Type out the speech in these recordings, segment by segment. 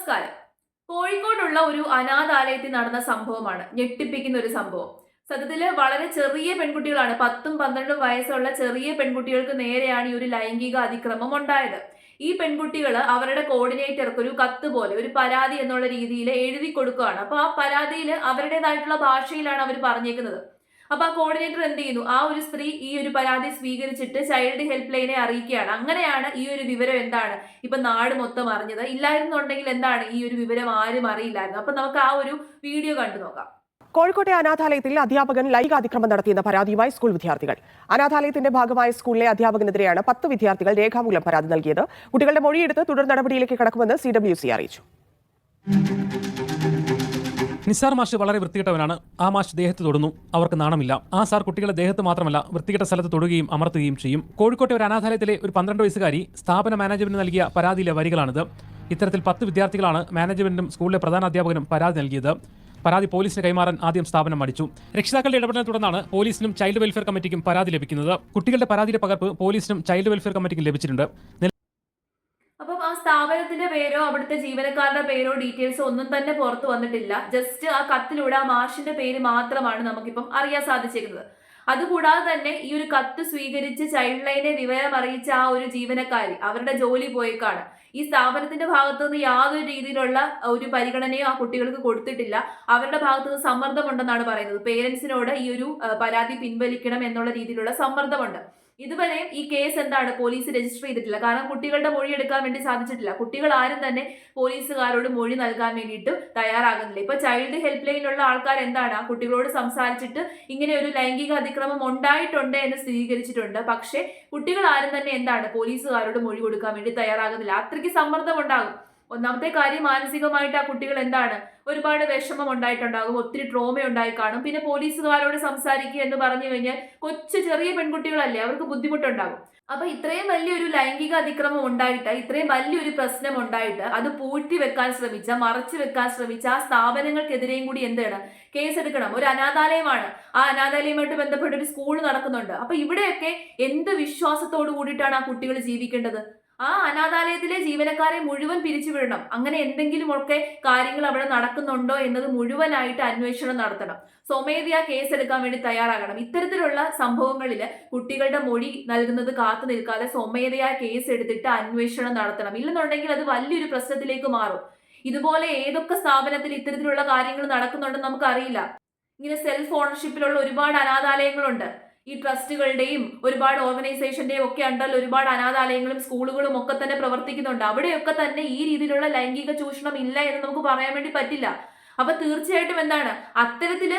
നമസ്കാരം. കോഴിക്കോടുള്ള ഒരു അനാഥാലയത്തിൽ നടന്ന സംഭവമാണ് ഞെട്ടിപ്പിക്കുന്ന ഒരു സംഭവം. സത്യത്തിൽ വളരെ ചെറിയ പെൺകുട്ടികളാണ് പത്തും പന്ത്രണ്ടും വയസ്സുള്ള ചെറിയ പെൺകുട്ടികൾക്ക് നേരെയാണ് ഈ ഒരു ലൈംഗിക അതിക്രമം ഉണ്ടായത്. ഈ പെൺകുട്ടികൾ അവരുടെ കോർഡിനേറ്റർക്ക് ഒരു കത്ത് പോലെ ഒരു പരാതി എന്നുള്ള രീതിയിൽ എഴുതി കൊടുക്കുകയാണ്. അപ്പൊ ആ പരാതിയിൽ അവരുടേതായിട്ടുള്ള ഭാഷയിലാണ് അവർ പറഞ്ഞേക്കുന്നത്. അപ്പൊ ആ കോർഡിനേറ്റർ എന്ത് ചെയ്യുന്നു? ആ ഒരു സ്ത്രീ ഈ ഒരു പരാതി സ്വീകരിച്ചിട്ട് ചൈൽഡ് ഹെൽപ്പ് ലൈനെ അറിയിക്കുകയാണ്. അങ്ങനെയാണ് ഈ ഒരു വിവരം എന്താണ്? ഇപ്പൊ നാട് മൊത്തം അറിഞ്ഞത്. ഇല്ലായിരുന്നുണ്ടെങ്കിൽ എന്താണ് ഈ ഒരു വിവരം ആരും അറിയില്ലായിരുന്നു. അപ്പൊ നമുക്ക് ആ ഒരു വീഡിയോ കണ്ടു നോക്കാം. കോഴിക്കോട്ടെ അനാഥാലയത്തിൽ അധ്യാപകൻ ലൈംഗിക അതിക്രമം നടത്തിയെന്ന പരാതിയുമായി സ്കൂൾ വിദ്യാർത്ഥികൾ. അനാഥാലയത്തിന്റെ ഭാഗമായ സ്കൂളിലെ അധ്യാപകനെതിരെയാണ് പത്ത് വിദ്യാർത്ഥികൾ രേഖാമൂലം പരാതി നൽകിയത്. കുട്ടികളുടെ മൊഴിയെടുത്ത് തുടർ നടപടിയിലേക്ക് കടക്കുമെന്ന് സി ഡബ്ല്യു സി അറിയിച്ചു. നിസാർ മാഷ് വളരെ വൃത്തികെട്ടവനാണ്. ആ മാഷ് ദേഹത്ത് തൊടുന്നു. അവർക്ക് നാണമില്ല. ആ സാർ കുട്ടികളെ ദേഹത്ത് മാത്രമല്ല വൃത്തികെട്ട സ്ഥലത്ത് തൊടുകയും അമർത്തുകയും ചെയ്യും. കോഴിക്കോട്ടെ ഒരു അനാഥാലയത്തിലെ ഒരു പന്ത്രണ്ട് വയസ്സുകാരി സ്ഥാപന മാനേജ്മെന്റിന് നൽകിയ പരാതിയിലെ വരികളാണിത്. ഇത്തരത്തിൽ പത്ത് വിദ്യാർത്ഥികളാണ് മാനേജ്മെന്റും സ്കൂളിലെ പ്രധാന അധ്യാപകനും പരാതി നൽകിയത്. പരാതി പോലീസിന് കൈമാറാൻ ആദ്യം സ്ഥാപനം മടിച്ചു. രക്ഷിതാക്കളുടെ ഇടപെടലിനെ തുടർന്നാണ് പോലീസിനും ചൈൽഡ് വെൽഫെയർ കമ്മിറ്റിക്കും പരാതി ലഭിക്കുന്നത്. കുട്ടികളുടെ പരാതിയുടെ പകർപ്പ് പോലീസിനും ചൈൽഡ് വെൽഫെയർ കമ്മിറ്റിക്കും ലഭിച്ചിട്ടുണ്ട്. ആ സ്ഥാപനത്തിന്റെ പേരോ അവിടുത്തെ ജീവനക്കാരുടെ പേരോ ഡീറ്റെയിൽസോ ഒന്നും തന്നെ പുറത്തു വന്നിട്ടില്ല. ജസ്റ്റ് ആ കത്തിലൂടെ ആ മാഷിന്റെ പേര് മാത്രമാണ് നമുക്കിപ്പം അറിയാൻ സാധിച്ചിരിക്കുന്നത്. അതുകൂടാതെ തന്നെ ഈ ഒരു കത്ത് സ്വീകരിച്ച് ചൈൽഡ് ലൈനെ വിവരം അറിയിച്ച ആ ഒരു ജീവനക്കാരി അവരുടെ ജോലി പോയേക്കാണ്. ഈ സ്ഥാപനത്തിന്റെ ഭാഗത്തു നിന്ന് യാതൊരു രീതിയിലുള്ള ഒരു പരിഗണനയോ ആ കുട്ടികൾക്ക് കൊടുത്തിട്ടില്ല. അവരുടെ ഭാഗത്തു നിന്ന് സമ്മർദ്ദമുണ്ടെന്നാണ് പറയുന്നത്. പേരൻസിനോട് ഈ ഒരു പരാതി പിൻവലിക്കണം എന്നുള്ള രീതിയിലുള്ള സമ്മർദ്ദമുണ്ട്. ഇതുവരെ ഈ കേസ് എന്താണ് പോലീസ് രജിസ്റ്റർ ചെയ്തിട്ടില്ല. കാരണം കുട്ടികളുടെ മൊഴി എടുക്കാൻ വേണ്ടി സാധിച്ചിട്ടില്ല. കുട്ടികൾ ആരും തന്നെ പോലീസുകാരോട് മൊഴി നൽകാൻ വേണ്ടിയിട്ട് തയ്യാറാകുന്നില്ല. ഇപ്പൊ ചൈൽഡ് ഹെൽപ്പ് ലൈനിലുള്ള ആൾക്കാർ എന്താണ് ആ കുട്ടികളോട് സംസാരിച്ചിട്ട് ഇങ്ങനെ ഒരു ലൈംഗിക അതിക്രമം ഉണ്ടായിട്ടുണ്ട് എന്ന് സ്ഥിരീകരിച്ചിട്ടുണ്ട്. പക്ഷേ കുട്ടികൾ ആരും തന്നെ എന്താണ് പോലീസുകാരോട് മൊഴി കൊടുക്കാൻ വേണ്ടി തയ്യാറാകുന്നില്ല. അത്രയ്ക്ക് സമ്മർദ്ദം ഉണ്ടാകും. ഒന്നാമത്തെ കാര്യം മാനസികമായിട്ട് ആ കുട്ടികൾ എന്താണ്? ഒരുപാട് വിഷമം ഉണ്ടായിട്ടുണ്ടാകും ഒത്തിരി ട്രോമ ഉണ്ടായി കാണും. പിന്നെ പോലീസുകാരോട് സംസാരിക്കുക എന്ന് പറഞ്ഞു കഴിഞ്ഞാൽ കൊച്ചു ചെറിയ പെൺകുട്ടികളല്ലേ അവർക്ക് ബുദ്ധിമുട്ടുണ്ടാകും. അപ്പൊ ഇത്രയും വലിയൊരു ലൈംഗിക അതിക്രമം ഉണ്ടായിട്ട് ഇത്രയും വലിയൊരു പ്രശ്നം ഉണ്ടായിട്ട് അത് പൂഴ്ത്തി വെക്കാൻ ശ്രമിച്ച മറച്ചു വെക്കാൻ ശ്രമിച്ച ആ സ്ഥാപനങ്ങൾക്കെതിരെയും കൂടി എന്താണ്? കേസെടുക്കണം. ഒരു അനാഥാലയമാണ്. ആ അനാഥാലയമായിട്ട് ബന്ധപ്പെട്ട ഒരു സ്കൂൾ നടക്കുന്നുണ്ട്. അപ്പൊ ഇവിടെയൊക്കെ എന്ത് വിശ്വാസത്തോട് കൂടിയിട്ടാണ് ആ കുട്ടികൾ ജീവിക്കേണ്ടത്? ആ അനാഥാലയത്തിലെ ജീവനക്കാരെ മുഴുവൻ പിരിച്ചുവിടണം അങ്ങനെ എന്തെങ്കിലുമൊക്കെ കാര്യങ്ങൾ അവിടെ നടക്കുന്നുണ്ടോ എന്നത് മുഴുവനായിട്ട് അന്വേഷണം നടത്തണം. സ്വമേധയാ കേസെടുക്കാൻ വേണ്ടി തയ്യാറാകണം. ഇത്തരത്തിലുള്ള സംഭവങ്ങളിൽ കുട്ടികളുടെ മൊഴി നൽകുന്നത് കാത്തു നിൽക്കാതെ സ്വമേധയാ കേസ് എടുത്തിട്ട് അന്വേഷണം നടത്തണം. ഇല്ലെന്നുണ്ടെങ്കിൽ അത് വലിയൊരു പ്രശ്നത്തിലേക്ക് മാറും. ഇതുപോലെ ഏതൊക്കെ സ്ഥാപനത്തിൽ ഇത്തരത്തിലുള്ള കാര്യങ്ങൾ നടക്കുന്നുണ്ടെന്ന് നമുക്കറിയില്ല. ഇങ്ങനെ സെൽഫ് ഓണർഷിപ്പിലുള്ള ഒരുപാട് അനാഥാലയങ്ങളുണ്ട്. ഈ ട്രസ്റ്റുകളുടെയും ഒരുപാട് ഓർഗനൈസേഷന്റെയും ഒക്കെ അണ്ടറിൽ ഒരുപാട് അനാഥാലയങ്ങളും സ്കൂളുകളും ഒക്കെ തന്നെ പ്രവർത്തിക്കുന്നുണ്ട്. അവിടെയൊക്കെ തന്നെ ഈ രീതിയിലുള്ള ലൈംഗിക ചൂഷണം ഇല്ല എന്ന് നമുക്ക് പറയാൻ വേണ്ടി പറ്റില്ല. അപ്പൊ തീർച്ചയായിട്ടും എന്താണ്? അത്തരത്തിൽ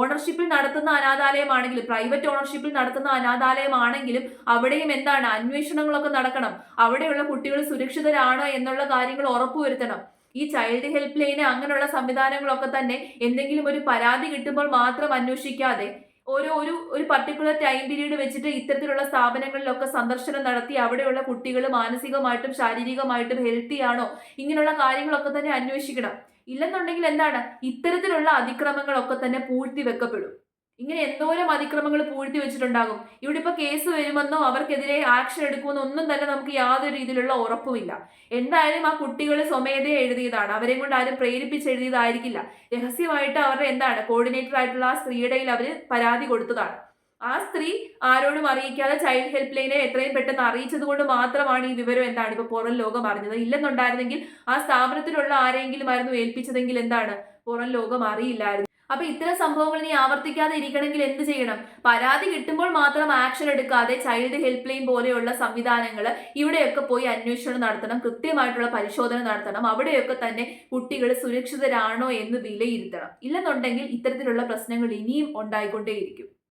ഓണർഷിപ്പിൽ നടത്തുന്ന അനാഥാലയമാണെങ്കിലും പ്രൈവറ്റ് ഓണർഷിപ്പിൽ നടത്തുന്ന അനാഥാലയമാണെങ്കിലും അവിടെയും എന്താണ്? അന്വേഷണങ്ങളൊക്കെ നടക്കണം. അവിടെയുള്ള കുട്ടികൾ സുരക്ഷിതരാണോ എന്നുള്ള കാര്യങ്ങൾ ഉറപ്പുവരുത്തണം. ഈ ചൈൽഡ് ഹെൽപ്പ് ലൈന് അങ്ങനെയുള്ള സംവിധാനങ്ങളൊക്കെ തന്നെ എന്തെങ്കിലും ഒരു പരാതി കിട്ടുമ്പോൾ മാത്രം അന്വേഷിക്കാതെ ഓരോ ഒരു ഒരു പർട്ടിക്കുലർ ടൈം പീരീഡ് വെച്ചിട്ട് ഇത്തരത്തിലുള്ള സ്ഥാപനങ്ങളിലൊക്കെ സന്ദർശനം നടത്തി അവിടെയുള്ള കുട്ടികൾ മാനസികമായിട്ടും ശാരീരികമായിട്ടും ഹെൽത്തി ആണോ? ഇങ്ങനെയുള്ള കാര്യങ്ങളൊക്കെ തന്നെ അന്വേഷിക്കണം. ഇല്ലെന്നുണ്ടെങ്കിൽ എന്താണ്? ഇത്തരത്തിലുള്ള അതിക്രമങ്ങളൊക്കെ തന്നെ പൂഴ്ത്തി വെക്കപ്പെടും. ഇങ്ങനെ എന്തോരം അതിക്രമങ്ങൾ പൂഴ്ത്തി വെച്ചിട്ടുണ്ടാകും. ഇവിടെ ഇപ്പൊ കേസ് വരുമെന്നോ അവർക്കെതിരെ ആക്ഷൻ എടുക്കുമെന്നോ ഒന്നും തന്നെ നമുക്ക് യാതൊരു രീതിയിലുള്ള ഉറപ്പുമില്ല. എന്തായാലും ആ കുട്ടികൾ സ്വമേധയെ എഴുതിയതാണ്. അവരെയും കൊണ്ട് ആരും പ്രേരിപ്പിച്ച് എഴുതിയതായിരിക്കില്ല. രഹസ്യമായിട്ട് അവരുടെ എന്താണ്? കോർഡിനേറ്റർ ആയിട്ടുള്ള ആ സ്ത്രീയുടെ അവർ പരാതി കൊടുത്തതാണ്. ആ സ്ത്രീ ആരോടും അറിയിക്കാതെ ചൈൽഡ് ഹെൽപ്പ് ലൈനെ എത്രയും പെട്ടെന്ന് അറിയിച്ചത് കൊണ്ട് മാത്രമാണ് ഈ വിവരം എന്താണ് ഇപ്പൊ പുറം ലോകം അറിഞ്ഞത്. ഇല്ലെന്നുണ്ടായിരുന്നെങ്കിൽ ആ സ്ഥാപനത്തിലുള്ള ആരെങ്കിലും ആയിരുന്നു ഏൽപ്പിച്ചതെങ്കിൽ എന്താണ്? പുറം ലോകം അറിയില്ലായിരുന്നു. അപ്പൊ ഇത്തരം സംഭവങ്ങൾ നീ ആവർത്തിക്കാതെ ഇരിക്കണമെങ്കിൽ എന്ത് ചെയ്യണം? പരാതി കിട്ടുമ്പോൾ മാത്രം ആക്ഷൻ എടുക്കാതെ ചൈൽഡ് ഹെൽപ്പ് ലൈൻ പോലെയുള്ള സംവിധാനങ്ങൾ ഇവിടെയൊക്കെ പോയി അന്വേഷണം നടത്തണം കൃത്യമായിട്ടുള്ള പരിശോധന നടത്തണം അവിടെയൊക്കെ തന്നെ കുട്ടികൾ സുരക്ഷിതരാണോ എന്ന് വിലയിരുത്തണം. ഇല്ലെന്നുണ്ടെങ്കിൽ ഇത്തരത്തിലുള്ള പ്രശ്നങ്ങൾ ഇനിയും ഉണ്ടായിക്കൊണ്ടേയിരിക്കും.